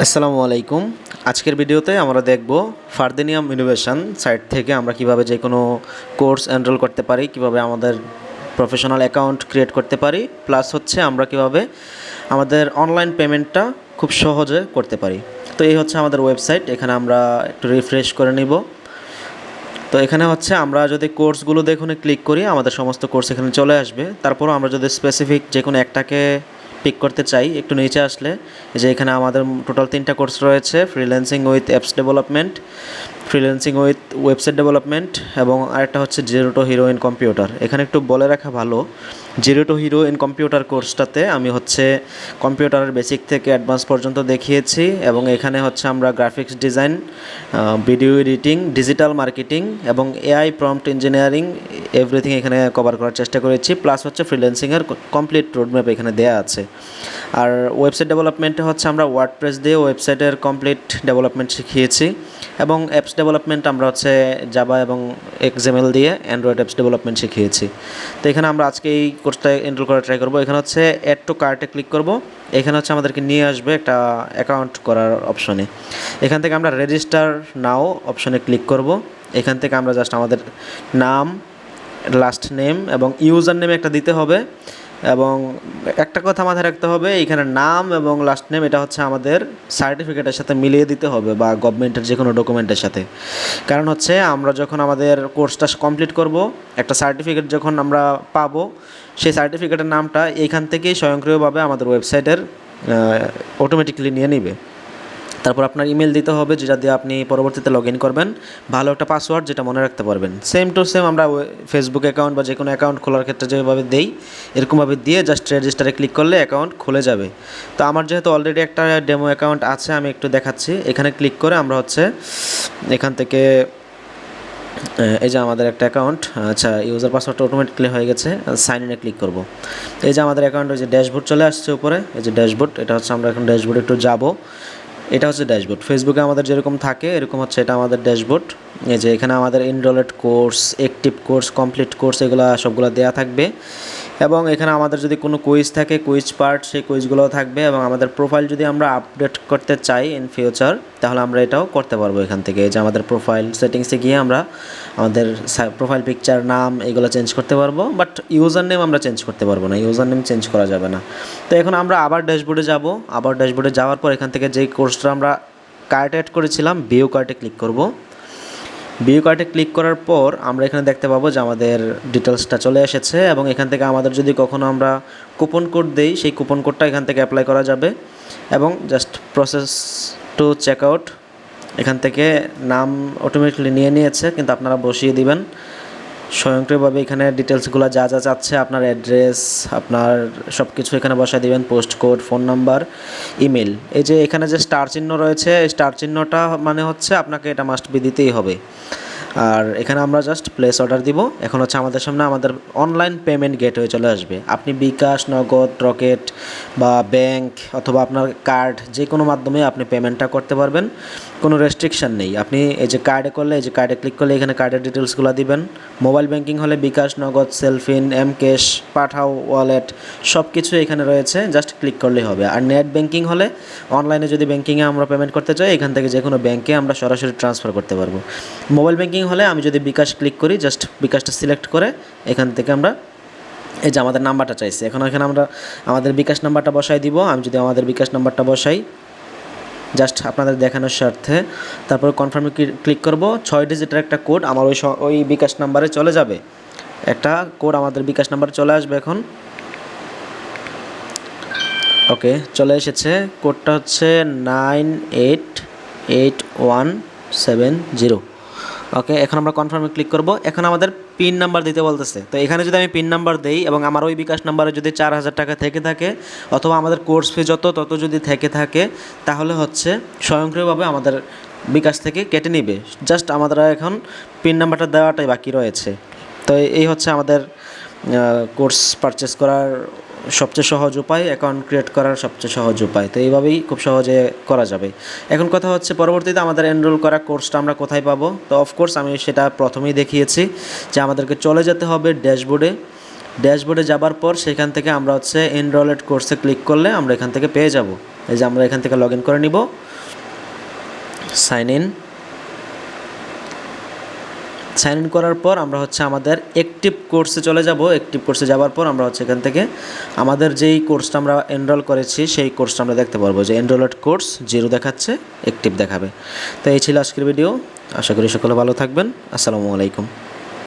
আসসালামু আলাইকুম। আজকের ভিডিওতে আমরা দেখব ফার্দেনিয়াম ইনোভেশন সাইট থেকে আমরা কীভাবে যে কোনো কোর্স এনরোল করতে পারি, কীভাবে আমাদের প্রফেশনাল অ্যাকাউন্ট ক্রিয়েট করতে পারি, প্লাস হচ্ছে আমরা কীভাবে আমাদের অনলাইন পেমেন্টটা খুব সহজে করতে পারি। তো এই হচ্ছে আমাদের ওয়েবসাইট, এখানে আমরা একটু রিফ্রেশ করে নিব। তো এখানে হচ্ছে আমরা যদি কোর্সগুলো দেখুন, ক্লিক করি, আমাদের সমস্ত কোর্স এখানে চলে আসবে। তারপরও আমরা যদি স্পেসিফিক যে কোনো একটাকে পিক করতে চাই, একটু নিচে আসলে, যে এখানে আমাদের টোটাল তিনটা কোর্স রয়েছে freelancing with apps development freelancing with website development এবং আরেকটা হচ্ছে zero to hero in computer এখানে একটু বলে রাখা ভালো zero to hero in computer কোর্সটাতে আমি হচ্ছে কম্পিউটারের বেসিক থেকে অ্যাডভান্স পর্যন্ত দেখিয়েছি এবং এখানে হচ্ছে আমরা graphics design video editing digital marketing এবং এআই প্রম্পট ইঞ্জিনিয়ারিং এভরিথিং এখানে কভার করার চেষ্টা করেছি প্লাস হচ্ছে ফ্রিল্যান্সিংয়ের কমপ্লিট রোডম্যাপ এখানে দেওয়া আছে। আর ওয়েবসাইট ডেভেলপমেন্টে হচ্ছে আমরা ওয়ার্ডপ্রেস দিয়ে ওয়েবসাইটের কমপ্লিট ডেভেলপমেন্ট শিখিয়েছি। এবং অ্যাপস ডেভেলপমেন্ট আমরা হচ্ছে জাবা এবং এক্সএমএল দিয়ে অ্যান্ড্রয়েড অ্যাপস ডেভেলপমেন্ট শিখিয়েছি। তো এখানে আমরা আজকে এই কোর্সটা এনরোল করার ট্রাই করব। এখানে হচ্ছে অ্যাড টু কার্টে ক্লিক করব। এখানে হচ্ছে আমাদেরকে নিয়ে আসবে একটা অ্যাকাউন্ট করার অপশনে এখান থেকে আমরা রেজিস্টার নাও অপশনে ক্লিক করব। এখান থেকে আমরা জাস্ট আমাদের নাম লাস্ট নেম এবং ইউজার নেম একটা দিতে হবে। এবং একটা কথা মাথায় রাখতে হবে, এখানে নাম এবং লাস্ট নেম এটা হচ্ছে আমাদের সার্টিফিকেটের সাথে মিলিয়ে দিতে হবে বা গভর্নমেন্টের যে কোনো ডকুমেন্টের সাথে। কারণ হচ্ছে আমরা যখন আমাদের কোর্সটা কমপ্লিট করব, একটা সার্টিফিকেট যখন আমরা পাবো, সেই সার্টিফিকেটের নামটা এইখান থেকেই স্বয়ংক্রিয়ভাবে আমাদের ওয়েবসাইটের অটোমেটিকলি নিয়ে নেবে। তারপর আপনার ইমেল দিতে হবে যেটা দিয়ে আপনি পরবর্তীতে লগ ইন করবেন। ভালো একটা পাসওয়ার্ড যেটা মনে রাখতে পারবেন। সেম টু সেম আমরা ফেসবুক অ্যাকাউন্ট বা যে কোনো অ্যাকাউন্ট খোলার ক্ষেত্রে যেভাবে দেই, এরকমভাবে দিয়ে জাস্ট রেজিস্টারে ক্লিক করলে অ্যাকাউন্ট খুলে যাবে। তো আমার যেহেতু অলরেডি একটা ডেমো অ্যাকাউন্ট আছে, আমি একটু দেখাচ্ছি। এখানে ক্লিক করে আমরা হচ্ছে এখান থেকে এই যে আমাদের একটা অ্যাকাউন্ট আচ্ছা ইউজার পাসওয়ার্ডটা অটোমেটিকলি হয়ে গেছে সাইন ইনে ক্লিক করব। এই যে আমাদের অ্যাকাউন্ট ওই যে ড্যাশবোর্ড চলে আসছে উপরে, এই যে ড্যাশবোর্ড এটা হচ্ছে আমরা এখন ড্যাশবোর্ডে একটু যাব। এটা হচ্ছে ড্যাশবোর্ড। ফেসবুকে আমাদের যেরকম থাকে, এরকম হচ্ছে এটা আমাদের ড্যাশবোর্ড। এই যে এখানে আমাদের enrolled course active course complete course এগুলো সবগুলো দেওয়া থাকবে। এবং এখানে আমাদের যদি কোনো কুইজ থাকে কুইজ পার্ট সেই কুইজগুলোও থাকবে এবং আমাদের প্রোফাইল যদি আমরা আপডেট করতে চাই ইন ফিউচার তাহলে আমরা এটাও করতে পারব এখান থেকে। যে আমাদের প্রোফাইল সেটিংসে গিয়ে আমরা আমাদের প্রোফাইল পিকচার নাম এগুলো চেঞ্জ করতে পারব বাট ইউজার নেম আমরা চেঞ্জ করতে পারব না ইউজার নেম চেঞ্জ করা যাবে না। তো এখন আমরা আবার ড্যাশবোর্ডে যাব। আবার ড্যাশবোর্ডে যাওয়ার পর এখান থেকে যেই কোর্সটা আমরা কার্টে অ্যাড করেছিলাম বিও কার্টে ক্লিক করব। বিও কার্ডে ক্লিক করার পর আমরা এখানে দেখতে পাবো যে আমাদের ডিটেলসটা চলে এসেছে এবং এখান থেকে আমাদের যদি কখনও আমরা কুপন কোড দেই, সেই কুপন কোডটা এখান থেকে অ্যাপ্লাই করা যাবে এবং just process to check out এখান থেকে নাম অটোমেটিকলি নিয়ে নিয়েছে, কিন্তু আপনারা বসিয়ে দিবেন। স্বয়ংক্রিয়ভাবে এখানে ডিটেলসগুলো যা যা চাচ্ছে, আপনার অ্যাড্রেস আপনার সব কিছু এখানে বসায় দেবেন post code phone number email এই যে এখানে যে স্টার চিহ্ন রয়েছে, এই স্টার চিহ্নটা মানে হচ্ছে আপনাকে এটা মাস্ট বি দিতেই হবে। আর এখানে আমরা জাস্ট প্লেস অর্ডার দিব। এখন হচ্ছে আমাদের সামনে আমাদের অনলাইন পেমেন্ট গেটওয়ে চলে আসবে। আপনি বিকাশ, নগদ, রকেট বা ব্যাংক অথবা আপনার কার্ড যে কোনো মাধ্যমে আপনি পেমেন্টটা করতে পারবেন। কোনো রেস্ট্রিকশান নেই। আপনি এই যে কার্ডে করলে, এই যে কার্ডে ক্লিক করলে এখানে কার্ডের ডিটেলসগুলো দিবেন। মোবাইল ব্যাংকিং হলে bKash, Nagad Cellfin M cash Pathao wallet সব কিছু এখানে রয়েছে। জাস্ট ক্লিক করলেই হবে। আর নেট ব্যাংকিং হলে অনলাইনে যদি ব্যাংকিংয়ে আমরা পেমেন্ট করতে চাই, এখান থেকে যে কোনো ব্যাংকে আমরা সরাসরি ট্রান্সফার করতে পারব। মোবাইল ব্যাংকিং হলে আমি যদি বিকাশ ক্লিক করি জাস্ট বিকাশটা সিলেক্ট করে, এখান থেকে আমরা এই যে আমাদের নাম্বারটা চাইছে। এখন এখানে আমরা আমাদের বিকাশ নাম্বারটা বসাই দিব। আমি যদি আমাদের বিকাশ নাম্বারটা বসাই জাস্ট আপনাদের দেখানোর স্বার্থে, তারপর কনফার্মে ক্লিক করব। ছয় ডিজিটের একটা কোড আমার ওই ওই বিকাশ নাম্বারে চলে যাবে। একটা কোড আমাদের বিকাশ নাম্বারে চলে আসবে এখন। ওকে, চলে এসেছে। কোডটা হচ্ছে nine eight eight one seven zero okay এখন আমরা কনফার্মে ক্লিক করব। এখন আমাদের পিন নাম্বার দিতে বলতেছে। তো এখানে যদি আমি পিন নাম্বার দেই এবং আমার ওই বিকাশ নাম্বারে যদি চার হাজার টাকা থেকে থাকে অথবা আমাদের কোর্স ফি যত তত যদি থেকে থাকে, তাহলে হচ্ছে স্বয়ংক্রিয়ভাবে আমাদের বিকাশ থেকে কেটে নিবে। জাস্ট আমাদের এখন পিন নাম্বারটা দেওয়াটাই বাকি রয়েছে। তো এই হচ্ছে আমাদের কোর্স পারচেস করার সবচেয়ে সহজ উপায় অ্যাকাউন্ট ক্রিয়েট করার সবচেয়ে সহজ উপায়। তো এইভাবেই খুব সহজে করা যাবে। এখন কথা হচ্ছে পরবর্তীতে আমাদের এনরোল করা কোর্সটা আমরা কোথায় পাবো? তো অফকোর্স আমি সেটা প্রথমেই দেখিয়েছি যে আমাদেরকে চলে যেতে হবে ড্যাশবোর্ডে ড্যাশবোর্ডে যাবার পর সেখান থেকে আমরা হচ্ছে এনরোলেড কোর্সে ক্লিক করলে আমরা এখান থেকে পেয়ে যাব। এই যে আমরা এখান থেকে লগ ইন করে নিব। সাইন ইন সাইন ইন করার পর আমরা হচ্ছে আমাদের অ্যাক্টিভ কোর্সে চলে যাব। অ্যাক্টিভ কোর্সে যাওয়ার পর আমরা হচ্ছে এখান থেকে আমাদের যেই কোর্সটা আমরা এনরোল করেছি, সেই কোর্সটা আমরা দেখতে পারব যে এনরোলড কোর্স জিরো দেখাচ্ছে অ্যাক্টিভ দেখাবে। তো এই ছিল আজকের ভিডিও আশা করি সকলে ভালো থাকবেন। আসসালামু আলাইকুম।